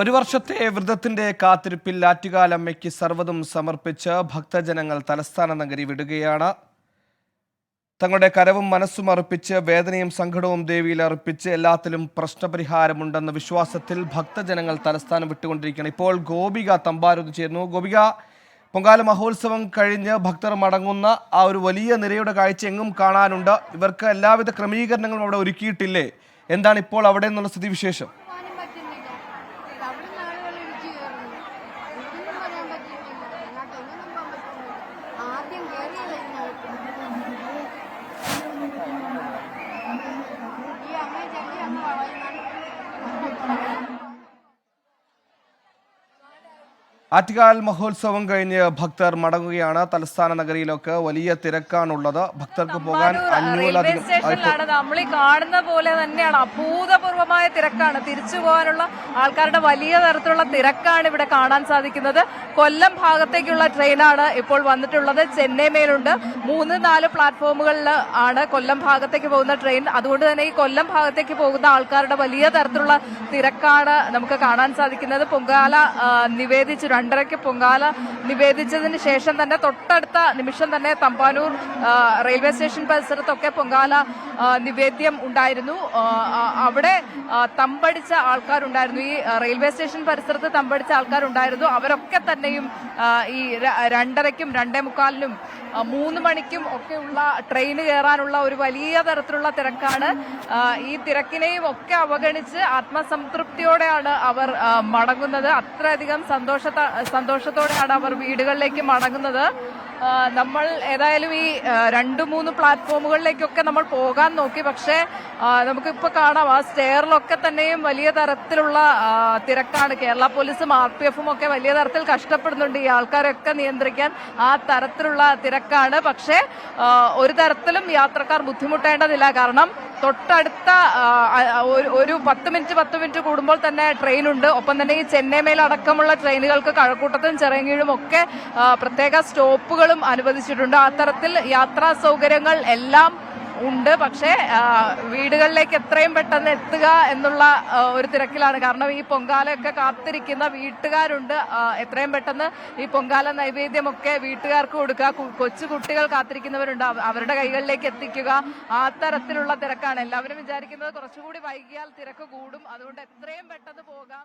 ഒരു വർഷത്തെ വ്രതത്തിന്റെ കാത്തിരിപ്പിൽ ആറ്റുകാലമ്മയ്ക്ക് സർവതും സമർപ്പിച്ച് ഭക്തജനങ്ങൾ തലസ്ഥാന നഗരി വിടുകയാണ്. തങ്ങളുടെ കരവും മനസ്സും അർപ്പിച്ച് വേദനയും സങ്കടവും ദേവിയിൽ അർപ്പിച്ച് എല്ലാത്തിലും പ്രശ്നപരിഹാരമുണ്ടെന്ന വിശ്വാസത്തിൽ ഭക്തജനങ്ങൾ തലസ്ഥാനം വിട്ടുകൊണ്ടിരിക്കുകയാണ്. ഇപ്പോൾ ഗോപിക തമ്പാരൂർ ചേരുന്നു. ഗോപിക പൊങ്കാല മഹോത്സവം കഴിഞ്ഞ് ഭക്തർ മടങ്ങുന്ന ആ ഒരു വലിയ നിരയുടെ കാഴ്ച എങ്ങും കാണാനുണ്ട്. ഇവർക്ക് എല്ലാവിധ ക്രമീകരണങ്ങളും അവിടെ ഒരുക്കിയിട്ടില്ലേ? എന്താണ് ഇപ്പോൾ അവിടെ നിന്നുള്ള സ്ഥിതിവിശേഷം? ആറ്റുകാൽ മഹോത്സവം കഴിഞ്ഞ് ഭക്തർ മടങ്ങുകയാണ്. തലസ്ഥാന നഗരിയിലൊക്കെ വലിയ തിരക്കാണുള്ളത്. ഭക്തർക്ക് പോകാൻ അഞ്ഞൂറിലധികം സ്റ്റേഷനിലാണ്. നമ്മൾ ഈ കാണുന്ന പോലെ തന്നെയാണ് അഭൂതപൂർവമായ തിരക്കാണ്. തിരിച്ചു പോകാനുള്ള ആൾക്കാരുടെ വലിയ തരത്തിലുള്ള തിരക്കാണ് ഇവിടെ കാണാൻ സാധിക്കുന്നത്. കൊല്ലം ഭാഗത്തേക്കുള്ള ട്രെയിനാണ് ഇപ്പോൾ വന്നിട്ടുള്ളത്. ചെന്നൈ മേലുണ്ട്. മൂന്ന് നാല് പ്ലാറ്റ്ഫോമുകളിൽ ആണ് കൊല്ലം ഭാഗത്തേക്ക് പോകുന്ന ട്രെയിൻ. അതുകൊണ്ട് തന്നെ ഈ കൊല്ലം ഭാഗത്തേക്ക് പോകുന്ന ആൾക്കാരുടെ വലിയ തരത്തിലുള്ള തിരക്കാണ് നമുക്ക് കാണാൻ സാധിക്കുന്നത്. പൊങ്കാല നിവേദിച്ചിട്ടുണ്ട്. നിവേദിച്ചു രണ്ടരയ്ക്ക് പൊങ്കാല നിവേദിച്ചതിന് ശേഷം തന്നെ തൊട്ടടുത്ത നിമിഷം തന്നെ തമ്പാനൂർ റെയിൽവേ സ്റ്റേഷൻ പരിസരത്തൊക്കെ പൊങ്കാല നിവേദ്യം ഉണ്ടായിരുന്നു. അവിടെ തമ്പടിച്ച ആൾക്കാരുണ്ടായിരുന്നു. ഈ റെയിൽവേ സ്റ്റേഷൻ പരിസരത്ത് തമ്പടിച്ച ആൾക്കാരുണ്ടായിരുന്നു. അവരൊക്കെ തന്നെയും ഈ രണ്ടരയ്ക്കും രണ്ടേ മുക്കാലിനും മൂന്ന് മണിക്കും ഒക്കെയുള്ള ട്രെയിന് കയറാനുള്ള ഒരു വലിയ തരത്തിലുള്ള തിരക്കാണ്. ഈ തിരക്കിനെയും ഒക്കെ അവഗണിച്ച് ആത്മസംതൃപ്തിയോടെയാണ് അവർ മടങ്ങുന്നത്. അത്രയധികം സന്തോഷത്ത സന്തോഷത്തോടെയാണ് അവർ വീടുകളിലേക്ക് മടങ്ങുന്നത്. നമ്മൾ ഏതായാലും ഈ രണ്ടു മൂന്ന് പ്ലാറ്റ്ഫോമുകളിലേക്കൊക്കെ നമ്മൾ പോകാൻ നോക്കി. പക്ഷേ നമുക്കിപ്പോൾ നമുക്കിപ്പോ കാണാം ആ സ്റ്റെയറിലൊക്കെ തന്നെയും വലിയ തരത്തിലുള്ള തിരക്കാണ്. കേരള പോലീസും ആർ പി എഫും ഒക്കെ വലിയ തരത്തിൽ കഷ്ടപ്പെടുന്നുണ്ട് ഈ ആൾക്കാരൊക്കെ നിയന്ത്രിക്കാൻ. ആ തരത്തിലുള്ള തിരക്കാണ്. പക്ഷേ ഒരു തരത്തിലും യാത്രക്കാർ ബുദ്ധിമുട്ടേണ്ടതില്ല. കാരണം തൊട്ടടുത്ത ഒരു- പത്ത് മിനിറ്റ് പത്ത് മിനിറ്റ് കൂടുമ്പോൾ തന്നെ ട്രെയിൻ ഉണ്ട്. ഒപ്പം തന്നെ ഈ ചെന്നൈ മേലടക്കമുള്ള ട്രെയിനുകൾക്ക് കഴക്കൂട്ടത്തും ചിറങ്ങീഴും ഒക്കെ പ്രത്യേക സ്റ്റോപ്പുകളും അനുവദിച്ചിട്ടുണ്ട്. അത്തരത്തിൽ യാത്രാ സൗകര്യങ്ങൾ എല്ലാം ഉണ്ട്. പക്ഷേ വീടുകളിലേക്ക് എത്രയും പെട്ടെന്ന് എത്തുക എന്നുള്ള ഒരു തിരക്കിലാണ്. കാരണം ഈ പൊങ്കാലയൊക്കെ കാത്തിരിക്കുന്ന വീട്ടുകാരുണ്ട്. എത്രയും പെട്ടെന്ന് ഈ പൊങ്കാല നൈവേദ്യമൊക്കെ വീട്ടുകാർക്ക് കൊടുക്കുക. കൊച്ചു കുട്ടികൾ കാത്തിരിക്കുന്നവരുണ്ട്. അവരുടെ കൈകളിലേക്ക് എത്തിക്കുക. ആ തരത്തിലുള്ള തിരക്കാണ്. എല്ലാവരും വിചാരിക്കുന്നത് കുറച്ചുകൂടി വൈകിയാൽ തിരക്ക് കൂടും. അതുകൊണ്ട് എത്രയും പെട്ടെന്ന് പോകാം.